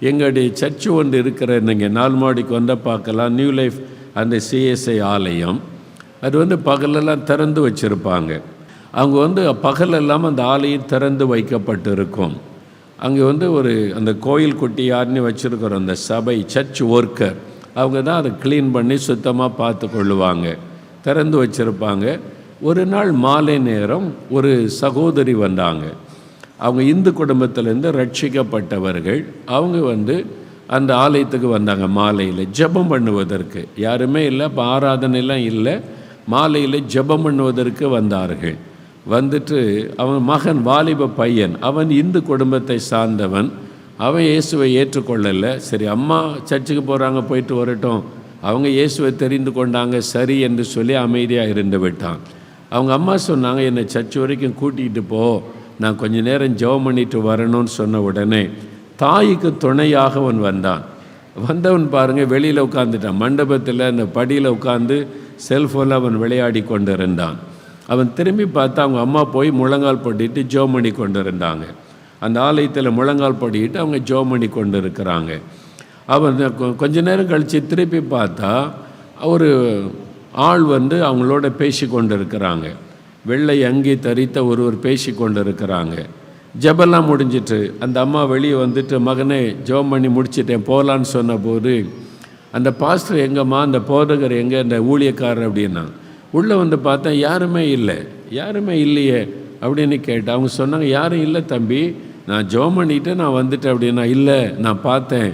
எங்களுடைய சர்ச்சு ஒன்று இருக்கிற நீங்கள் நாலு மாடிக்கு வந்தால் பார்க்கலாம் நியூ லைஃப் அந்த சிஎஸ்ஐ ஆலயம். அது வந்து பகலெல்லாம் திறந்து வச்சுருப்பாங்க. அவங்க வந்து பகலெல்லாம் அந்த ஆலயம் திறந்து வைக்கப்பட்டு இருக்கும் அங்கே வந்து ஒரு அந்த கோயில் குட்டி யாருன்னு வச்சுருக்கிறோம் அந்த சபை சர்ச் ஒர்க்கர் அவங்க தான் அதை க்ளீன் பண்ணி சுத்தமாக பார்த்து கொள்ளுவாங்க. திறந்து வச்சுருப்பாங்க. ஒரு நாள் மாலை நேரம் ஒரு சகோதரி வந்தாங்க. அவங்க இந்து குடும்பத்திலேருந்து ரட்சிக்கப்பட்டவர்கள். அவங்க வந்து அந்த ஆலயத்துக்கு வந்தாங்க மாலையில். ஜெபம் பண்ணுவதற்கு. யாருமே இல்லை இப்போ ஆராதனைலாம் இல்லை. மாலையில் ஜெபம் பண்ணுவதற்கு வந்தார்கள். வந்துட்டு அவன் மகன் வாலிப பையன் அவன் இந்து குடும்பத்தை சார்ந்தவன். அவன் இயேசுவை ஏற்றுக்கொள்ளலை. சரி அம்மா சர்ச்சுக்கு போகிறாங்க போயிட்டு வரட்டும். அவங்க இயேசுவை தெரிந்து கொண்டாங்க சரி என்று சொல்லி அமைதியாக இருந்து விட்டான். அவங்க அம்மா சொன்னாங்க என்னை சர்ச் வரைக்கும் கூட்டிகிட்டு போ. நான் கொஞ்ச நேரம் ஜெபம் பண்ணிட்டு வரணும்னு சொன்ன உடனே தாய்க்கு துணையாக அவன் வந்தான். வந்தவன் பாருங்கள் வெளியில் உட்காந்துட்டான் மண்டபத்தில் அந்த படியில் உட்காந்து செல்ஃபோனில் அவன் விளையாடி கொண்டு இருந்தான் அவன் திரும்பி பார்த்தா அவங்க அம்மா போய் முழங்கால் போட்டிட்டு ஜோம் பண்ணி கொண்டு இருந்தாங்க அந்த ஆலயத்தில் முழங்கால் போட்டிட்டு அவங்க ஜோம் பண்ணி கொண்டு இருக்கிறாங்க அவன் கொ- கொஞ்ச நேரம் கழித்து திருப்பி பார்த்தா ஒரு ஆள் வந்து அவங்களோட பேசி கொண்டு இருக்கிறாங்க வெள்ளை அங்கி தரித்த ஒருவர் பேசி கொண்டு இருக்கிறாங்க முடிஞ்சிட்டு அந்த அம்மா வெளியே வந்துட்டு மகனே ஜெபம் பண்ணி முடிச்சிட்டேன் போகலான்னு சொன்னபோது அந்த பாஸ்டர் எங்கம்மா அந்த போதகர் எங்கே அந்த ஊழியக்காரர்? அப்படின்னா உள்ளே வந்து பார்த்தேன் யாருமே இல்லை. யாருமே இல்லையே? அப்படின்னு கேட்டேன். அவங்க சொன்னாங்க யாரும் இல்லை தம்பி. நான் ஜெபம் பண்ணிட்டு நான் வந்துட்டேன் அப்படின்னா இல்லை நான் பார்த்தேன்.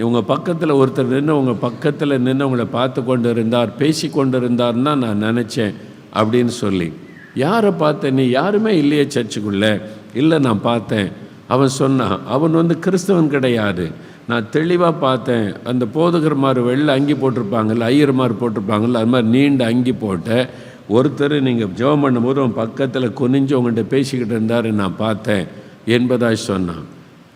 உங்கள் பக்கத்தில் ஒருத்தர் நின்று உங்கள் பக்கத்தில் நின்று உங்களை பார்த்து கொண்டு இருந்தார் பேசி கொண்டு இருந்தார்னு தான் நான் நினச்சேன். அப்படின்னு சொல்லி. யாரை பார்த்தேன்? நீ யாருமே இல்லையே சர்ச்சுக்குள்ளே. இல்லை நான் பார்த்தேன். அவன் சொன்னான் அவன் வந்து கிறிஸ்தவன் கிடையாது. நான் தெளிவாக பார்த்தேன். அந்த போதகர்மார் வெளில அங்கி போட்டிருப்பாங்கல்ல ஐயர்மார் போட்டிருப்பாங்கல்ல அது மாதிரி நீண்ட அங்கி போட்ட ஒருத்தர் நீங்கள் ஜெபம் பண்ணும்போது அவன் பக்கத்தில் குனிஞ்சு உங்கள்கிட்ட பேசிக்கிட்டு இருந்தார் நான் பார்த்தேன் என்பதாக சொன்னான்.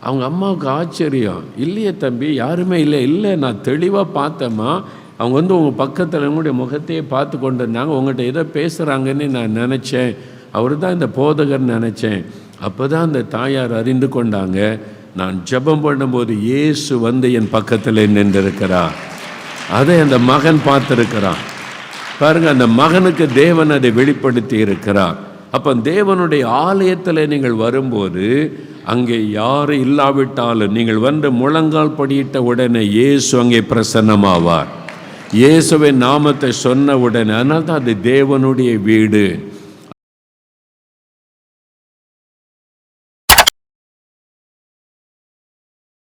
அவங்க அம்மாவுக்கு ஆச்சரியம். இல்லையே தம்பி யாருமே இல்லை. இல்லை நான் தெளிவாக பார்த்தேம்மா. அவங்க வந்து உங்கள் பக்கத்தில் உங்களுடைய முகத்தையே பார்த்து கொண்டு இருந்தாங்க உங்கள்கிட்ட ஏதோ பேசுகிறாங்கன்னு நான் நினச்சேன். அவர் தான் இந்த போதகர் நினச்சேன். அப்போ தான் அந்த தாயார் அறிந்து கொண்டாங்க. நான் ஜெபம் பண்ணும்போது இயேசு வந்து என் பக்கத்தில் நின்றிருக்கிறார். அதை அந்த மகன் பார்த்துருக்கிறான். பாருங்க அந்த மகனுக்கு தேவன் அதை வெளிப்படுத்தி இருக்கிறார். அப்போ தேவனுடைய ஆலயத்தில் நீங்கள் வரும்போது அங்கே யாரும் இல்லாவிட்டாலும் நீங்கள் வந்து முழங்கால் படியிட்ட உடனே இயேசு அங்கே பிரசன்னமாவார். இயேசுவின் நாமத்தை சொன்ன உடனே அதனால தான் அது தேவனுடைய வீடு.